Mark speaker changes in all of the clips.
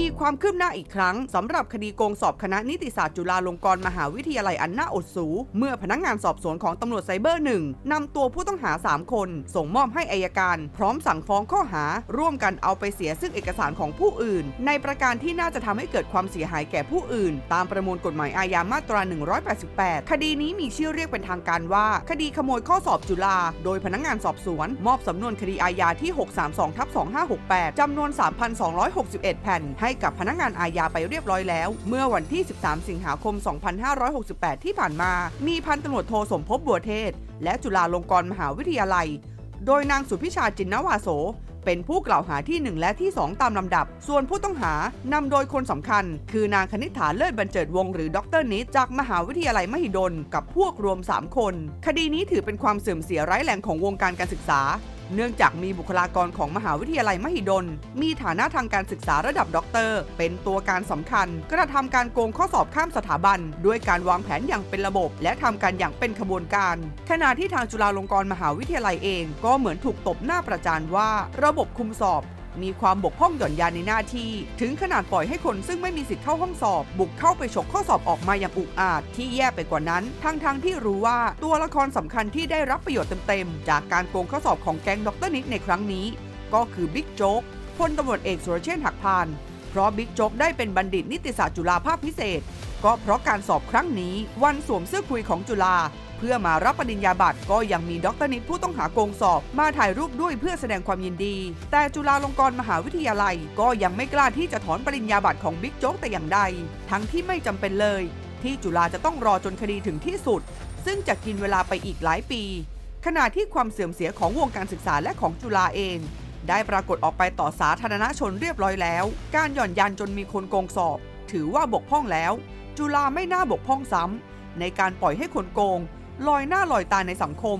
Speaker 1: มีความคืบหน้าอีกครั้งสำหรับคดีโกงสอบคณะนิติศาสตร์จุฬาลงกรณ์มหาวิทยาลัยอันน่าอดสู เมื่อพนักงานสอบสวนของตำรวจไซเบอร์หนึ่งนำตัวผู้ต้องหา 3 คน ส่งมอบให้อายการ พร้อมสั่งฟ้องข้อหา ร่วมกันเอาไปเสียซึ่งเอกสารของผู้อื่น ในประการที่น่าจะทำให้เกิดความเสียหายแก่ผู้อื่น ตามประมวลกฎหมายอาญามาตรา 188 คดีนี้มีชื่อเรียกเป็นทางการว่า คดีขโมยข้อสอบจุฬาโดยพนักงานสอบสวน มอบสำนวนคดีอาญาที่ 632ทับ2568จำนวน 3,261 แผ่นใให้กับพนักงานอาญาไปเรียบร้อยแล้ว เมื่อวันที่ 13 สิงหาคม 2568 ที่ผ่านมา มีพันตำรวจโทสมภพบัวเทศ และจุฬาลงกรณ์มหาวิทยาลัย โดยนางสุพิชาจินนวาโสเป็นผู้กล่าวหาที่ 1 และที่ 2 ตามลำดับ ส่วนผู้ต้องหานำโดยคนสำคัญ คือนางคณิษฐาเลิศบรรเจิดวงหรือดรนิดจากมหาวิทยาลัยมหิดล กับพวกรวม 3 คน คดีนี้ถือเป็นความเสื่อมเสียร้ายแรงของวงการการศึกษา เนื่องจากมีบุคลากรของมหาวิทยาลัยมหิดล มีฐานะทางการศึกษาระดับด็อกเตอร์ เป็นตัวการสำคัญ กระทำการโกงข้อสอบข้ามสถาบัน ด้วยการวางแผนอย่างเป็นระบบ และทำการอย่างเป็นขบวนการ ขณะที่ทางจุฬาลงกรณ์มหาวิทยาลัยเอง ก็เหมือนถูกตบหน้าประจานว่า ระบบคุมสอบ มีความบกพร่องหย่อนยานในหน้าที่ ถึงขนาดปล่อยให้คนซึ่งไม่มีสิทธิ์เข้าห้องสอบ บุกเข้าไปฉกข้อสอบออกมาอย่างอุกอาจที่แย่ไปกว่านั้น ทั้งๆที่รู้ว่าตัวละครสำคัญที่ได้รับประโยชน์เต็มๆ จากการโกงข้อสอบของแก๊งดรนิกในครั้งนี้ ก็คือบิ๊กโจ๊กพลตำรวจเอกสุรเชษฐ์หักพานเพราะบิ๊กโจ๊กได้เป็นบัณฑิตนิติศาสตร์จุฬาภาคพิเศษ ก็เพราะการสอบครั้งนี้วันสวมเสื้อคุยของจุฬา เพื่อมารับปริญญาบัตรก็ยังมีดรนิตผู้ต้องหาโกงสอบ มาถ่ายรูปด้วยเพื่อแสดงความยินดี แต่จุฬาลงกรณ์มหาวิทยาลัย ก็ยังไม่กล้าที่จะถอนปริญญาบัตรของบิ๊กโจ๊กแต่อย่างใด ทั้งที่ไม่จำเป็นเลย ที่จุฬาจะต้องรอจนคดีถึงที่สุด ซึ่งจะกินเวลาไปอีกหลายปี ขณะที่ความเสื่อมเสียของวงการศึกษาและของจุฬาเองได้ปรากฏออกไปต่อสาธารณชนเรียบร้อยแล้ว การหย่อนยันจนมีคนโกงสอบ ถือว่าบกพร่องแล้ว จุฬาไม่น่าบกพร่องซ้ำในการปล่อยให้คนโกง ลอยหน้าลอยตาในสังคม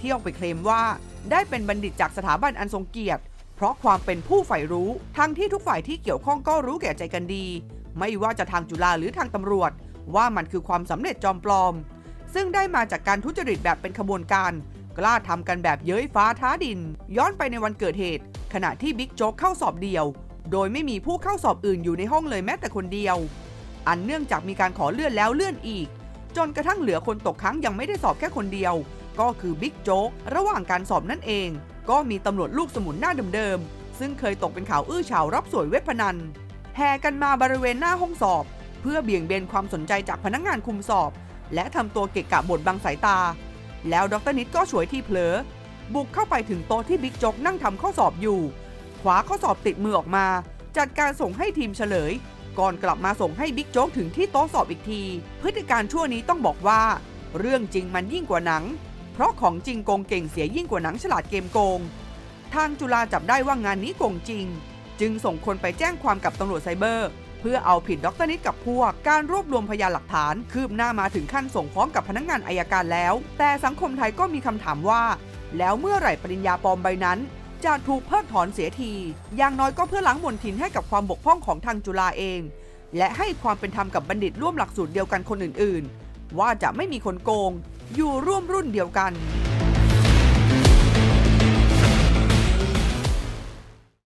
Speaker 1: ที่ออกไปเคลมว่าได้เป็นบัณฑิตจากสถาบันอันทรงเกียรติ เพราะความเป็นผู้ใฝ่รู้ ทั้งที่ทุกฝ่ายที่เกี่ยวข้องก็รู้แก่ใจกันดี ไม่ว่าจะทางจุฬาหรือทางตำรวจ ว่ามันคือความสำเร็จจอมปลอม ซึ่งได้มาจากการทุจริตแบบเป็นขบวนการ กล้าทำกันแบบเย้ยฟ้าท้าดิน ย้อนไปในวันเกิดเหตุ ขณะที่บิ๊กโจ๊กเข้าสอบเดียว โดยไม่มีผู้เข้าสอบอื่นอยู่ในห้องเลยแม้แต่คนเดียว อันเนื่องจากมีการขอเลื่อนแล้วเลื่อนอีก จนกระทั่งเหลือคนตกค้างยังไม่ได้สอบแค่คนเดียว ก็คือบิ๊กโจ๊กระหว่างการสอบนั่นเอง ก็มีตำรวจลูกสมุนหน้าเดิมๆ ซึ่งเคยตกเป็นข่าวอื้อฉาวรับสวยเว็บพนัน แห่กันมาบริเวณหน้าห้องสอบ เพื่อเบี่ยงเบนความสนใจจากพนักงานคุมสอบ และทำตัวเกะกะบทบังสายตา แล้วดรนิดก็ฉวยที่เผลอ บุกเข้าไปถึงโต๊ะที่บิ๊กโจ๊กนั่งทำข้อสอบอยู่ขวาข้อสอบติดมือออกมา จัดการส่งให้ทีมเฉลย ก่อนกลับมาส่งให้บิ๊กโจ๊กถึงที่โต๊ะสอบอีกที พฤติการชั่วนี้ต้องบอกว่า เรื่องจริงมันยิ่งกว่าหนัง เพราะของจริงโกงเก่งเสียยิ่งกว่าหนังฉลาดเกมโกง ทางจุฬาจับได้ว่างานนี้โกงจริง จึงส่งคนไปแจ้งความกับตำรวจไซเบอร์ เพื่อเอาผิดดรนิดกับพวก การรวบรวมพยานหลักฐาน คืบหน้ามาถึงขั้นส่งฟ้องกับพนักงานอายการแล้ว แต่สังคมไทยก็มีคำถามว่า แล้วเมื่อไหร่ปริญญาปลอมใบนั้น จะถูกเพิกถอนเสียที อย่างน้อยก็เพื่อล้างมลทินให้กับความบกพร่องของทางจุฬาเอง และให้ความเป็นธรรมกับบัณฑิตร่วมหลักสูตรเดียวกันคนอื่น ๆ ว่าจะไม่มีคนโกง อยู่ร่วมรุ่นเดียวกัน